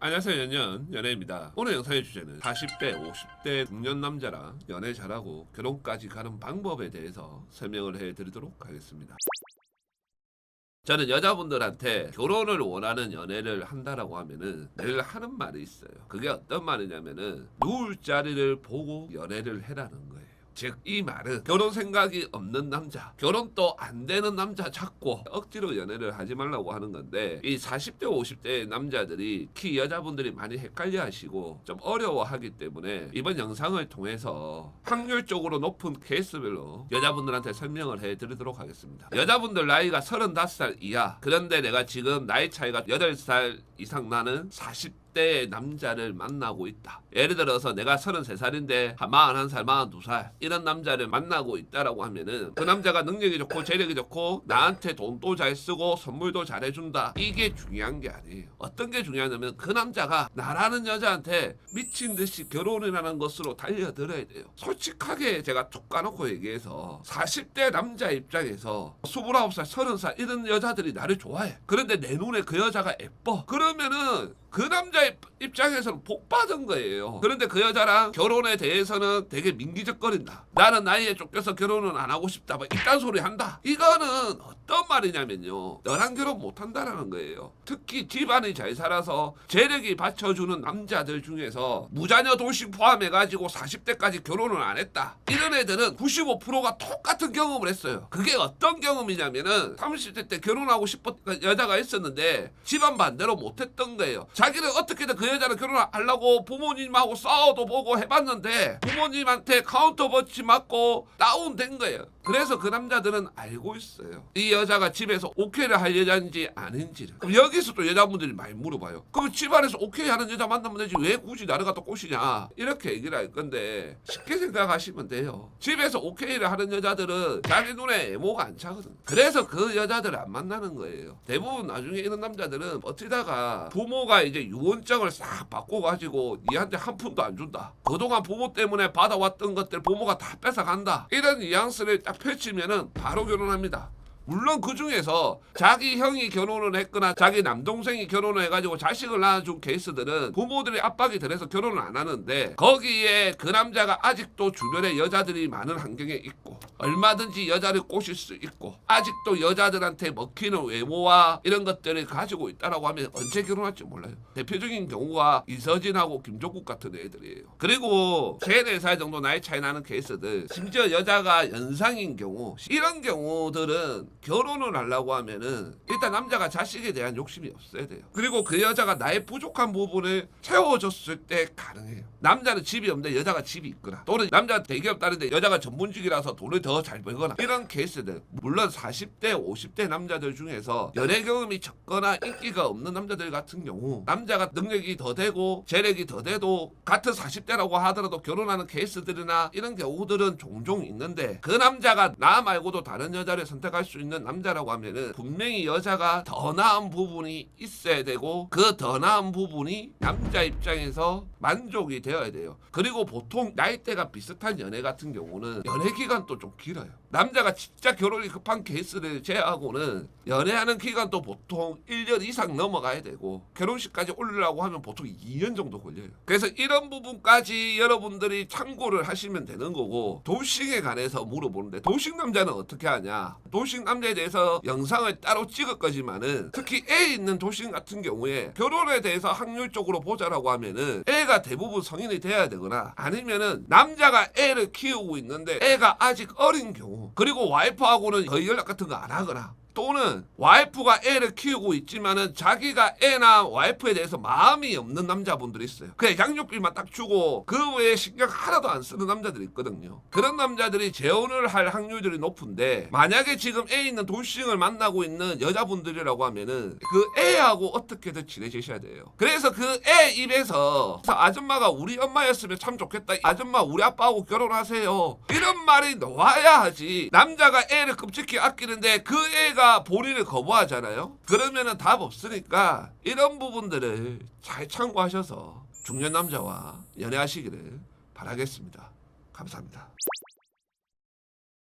안녕하세요 연연 연예입니다. 오늘 영상의 주제는 40대 50대 중년 남자랑 연애 잘하고 결혼까지 가는 방법에 대해서 설명을 해드리도록 하겠습니다. 저는 여자분들한테 결혼을 원하는 연애를 한다라고 하면은 늘 하는 말이 있어요. 그게 어떤 말이냐면은 누울 자리를 보고 연애를 해라는 거예요 즉 이 말은 결혼 생각이 없는 남자 결혼도 안 되는 남자 찾고 억지로 연애를 하지 말라고 하는 건데 이 40대 50대 남자들이 특히 여자분들이 많이 헷갈려 하시고 좀 어려워하기 때문에 이번 영상을 통해서 확률적으로 높은 케이스별로 여자분들한테 설명을 해 드리도록 하겠습니다. 여자분들 나이가 35살 이하 그런데 내가 지금 나이 차이가 8살 이상 나는 40 대 남자를 만나고 있다. 예를 들어서 내가 33살인데 한 41살, 42살 이런 남자를 만나고 있다라고 하면은 그 남자가 능력이 좋고 재력이 좋고 나한테 돈도 잘 쓰고 선물도 잘 해준다. 이게 중요한 게 아니에요. 어떤 게 중요하냐면 그 남자가 나라는 여자한테 미친 듯이 결혼이라는 것으로 달려들어야 돼요. 솔직하게 제가 툭 까놓고 얘기해서 40대 남자 입장에서 29살, 30살 이런 여자들이 나를 좋아해. 그런데 내 눈에 그 여자가 예뻐. 그러면은 그 남자의 입장에서는 복 받은 거예요. 그런데 그 여자랑 결혼에 대해서는 되게 민기적거린다. 나는 나이에 쫓겨서 결혼은 안 하고 싶다. 막 이딴 소리 한다. 이거는 어떤 말이냐면요. 너랑 결혼 못 한다라는 거예요. 특히 집안이 잘 살아서 재력이 받쳐주는 남자들 중에서 무자녀 도시 포함해가지고 40대까지 결혼을 안 했다. 이런 애들은 95%가 똑같은 경험을 했어요. 그게 어떤 경험이냐면은 30대 때 결혼하고 싶었던 여자가 있었는데 집안 반대로 못 했던 거예요. 자기는 어떻게든 그 여자를 결혼하려고 부모님하고 싸워도 보고 해봤는데 부모님한테 카운터 버치 맞고 다운된 거예요. 그래서 그 남자들은 알고 있어요. 이 여자가 집에서 오케이를 할 여자인지 아닌지를. 그럼 여기서 또 여자분들이 많이 물어봐요. 그럼 집안에서 오케이 하는 여자 만나면 되지 왜 굳이 나를 갖다 꼬시냐 이렇게 얘기를 할 건데 쉽게 생각하시면 돼요. 집에서 오케이를 하는 여자들은 자기 눈에 애모가 안 차거든. 그래서 그 여자들을 안 만나는 거예요. 대부분 나중에 이런 남자들은 버티다가 부모가 이제 유언장을 싹 바꿔가지고 니한테 한 푼도 안 준다. 그동안 부모 때문에 받아왔던 것들 부모가 다 뺏어간다. 이런 뉘앙스를 딱 펼치면은 바로 결혼합니다. 물론 그 중에서 자기 형이 결혼을 했거나 자기 남동생이 결혼을 해가지고 자식을 낳아준 케이스들은 부모들이 압박이 들어서 결혼을 안 하는데 거기에 그 남자가 아직도 주변에 여자들이 많은 환경에 있고 얼마든지 여자를 꼬실 수 있고 아직도 여자들한테 먹히는 외모와 이런 것들을 가지고 있다라고 하면 언제 결혼할지 몰라요. 대표적인 경우가 이서진하고 김종국 같은 애들이에요. 그리고 3, 4살 정도 나이 차이 나는 케이스들 심지어 여자가 연상인 경우 이런 경우들은 결혼을 하려고 하면은 일단 남자가 자식에 대한 욕심이 없어야 돼요. 그리고 그 여자가 나의 부족한 부분을 채워줬을 때 가능해요. 남자는 집이 없는데 여자가 집이 있거나 또는 남자 대기업 다른데 여자가 전문직이라서 돈을 더 잘 벌거나 이런 케이스들 물론 40대 50대 남자들 중에서 연애 경험이 적거나 인기가 없는 남자들 같은 경우 남자가 능력이 더 되고 재력이 더 돼도 같은 40대라고 하더라도 결혼하는 케이스들이나 이런 경우들은 종종 있는데 그 남자가 나 말고도 다른 여자를 선택할 수 있는 남자라고 하면은 분명히 여자가 더 나은 부분이 있어야 되고 그 더 나은 부분이 남자 입장에서 만족이 되어야 돼요. 그리고 보통 나이대가 비슷한 연애 같은 경우는 연애 기간도 좀 길어요. 남자가 진짜 결혼이 급한 케이스를 제외하고는 연애하는 기간도 보통 1년 이상 넘어가야 되고 결혼식까지 올리려고 하면 보통 2년 정도 걸려요. 그래서 이런 부분까지 여러분들이 참고를 하시면 되는 거고 도식에 관해서 물어보는데 도식 남자는 어떻게 하냐? 도식 남 자에 대해서 영상을 따로 찍을 거지만은 특히 애 있는 도식 같은 경우에 결혼에 대해서 확률적으로 보자라고 하면은 애가 대부분 성인이 돼야 되거나 아니면은 남자가 애를 키우고 있는데 애가 아직 어린 경우 그리고 와이프하고는 거의 연락 같은 거 안 하거나 또는 와이프가 애를 키우고 있지만은 자기가 애나 와이프에 대해서 마음이 없는 남자분들이 있어요. 그냥 양육비만 딱 주고 그 외에 신경 하나도 안 쓰는 남자들이 있거든요. 그런 남자들이 재혼을 할 확률들이 높은데 만약에 지금 애 있는 돌싱을 만나고 있는 여자분들이라고 하면은 그 애하고 어떻게든 지내주셔야 돼요. 그래서 그 애 입에서 아줌마가 우리 엄마였으면 참 좋겠다. 아줌마 우리 아빠하고 결혼하세요. 이런 말이 나와야 하지. 남자가 애를 끔찍히 아끼는데 그 애가 본인을 거부하잖아요. 그러면은 답 없으니까 이런 부분들을 잘 참고하셔서 중년 남자와 연애하시기를 바라겠습니다. 감사합니다.